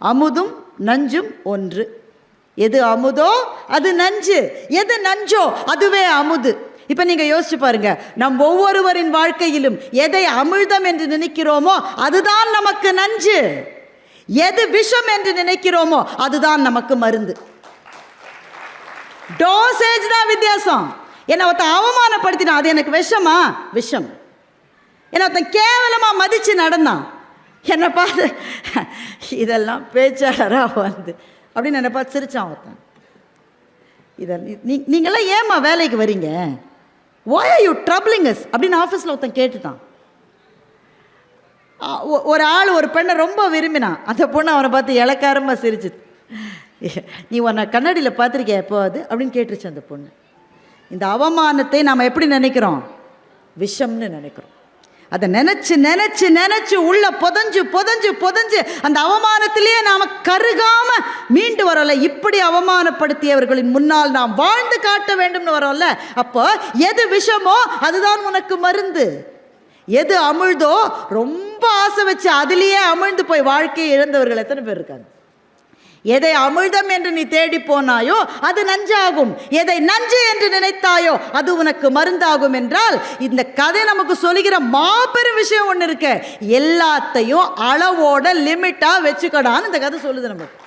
அமுதும் நஞ்சும் ஒன்று. எது அமுதோ அது நஞ்சு. எது நஞ்சோ அதுவே அமுது. இப்போ நீங்கள் யோசிச்சு பாருங்க. நம் ஒவ்வொருவரின் வாழ்க்கையிலும் எதை அமிழ்தம் என்று நினைக்கிறோமோ அதுதான் நமக்கு நஞ்சு. எது விஷம் என்று நினைக்கிறோமோ அதுதான் நமக்கு மருந்து. டோசேஜ் தான் வித்தியாசம். என்னை ஒருத்தன் அவமானப்படுத்தினா அது எனக்கு விஷமா? விஷம். என்னை ஒருத்தன் கேவலமாக மதித்து நடந்தான். என்னை பார்த்து இதெல்லாம் பேச்சாளராக வந்து. அப்படின்னு என்னை பார்த்து சிரிச்சான் ஒருத்தன். இதை நீ நீங்களாம் ஏம்மா வேலைக்கு வரீங்க? ஒய் யூ ட்ரபிளிங் அஸ் அப்படின்னு ஆஃபீஸில் ஒருத்தன் கேட்டுட்டான். ஒரு ஆள் ஒரு பெண்ணை ரொம்ப விரும்பினான். அந்த பொண்ணு அவனை பார்த்து இலக்காரமாக சிரிச்சு நீ உன்னை கண்ணாடியில் பார்த்துருக்கியா எப்போ அது அப்படின்னு கேட்டுருச்சு அந்த பொண்ணு. இந்த அவமானத்தை நாம் எப்படி நினைக்கிறோம்? விஷம்னு நினைக்கிறோம். அதை நினச்சி நினச்சி நினச்சி உள்ள புதஞ்சு புதஞ்சு புதஞ்சு அந்த அவமானத்திலேயே நாம் கருகாமல் மீண்டு வரோம்ல. இப்படி அவமானப்படுத்தியவர்களின் முன்னால் நாம் வாழ்ந்து காட்ட வேண்டும்னு வரோம்ல. அப்போ எது விஷமோ அதுதான் உனக்கு மருந்து. எது அமிழ்தோ ரொம்ப ஆசை வச்சு அதுலேயே அமிழ்ந்து போய் வாழ்க்கையை இழந்தவர்கள் எத்தனை பேர் இருக்காங்க? எதை அமிழ்தம் என்று நீ தேடி போனாயோ அது நஞ்சாகும். எதை நஞ்சு என்று நினைத்தாயோ அது உனக்கு மருந்தாகும் என்றால் இந்த கதை நமக்கு சொல்லுகிற மாபெரும் விஷயம் ஒன்று இருக்கு. எல்லாத்தையும் அளவோட லிமிட்டாக வச்சுக்கடான்னு இந்த கதை சொல்லுது நமக்கு.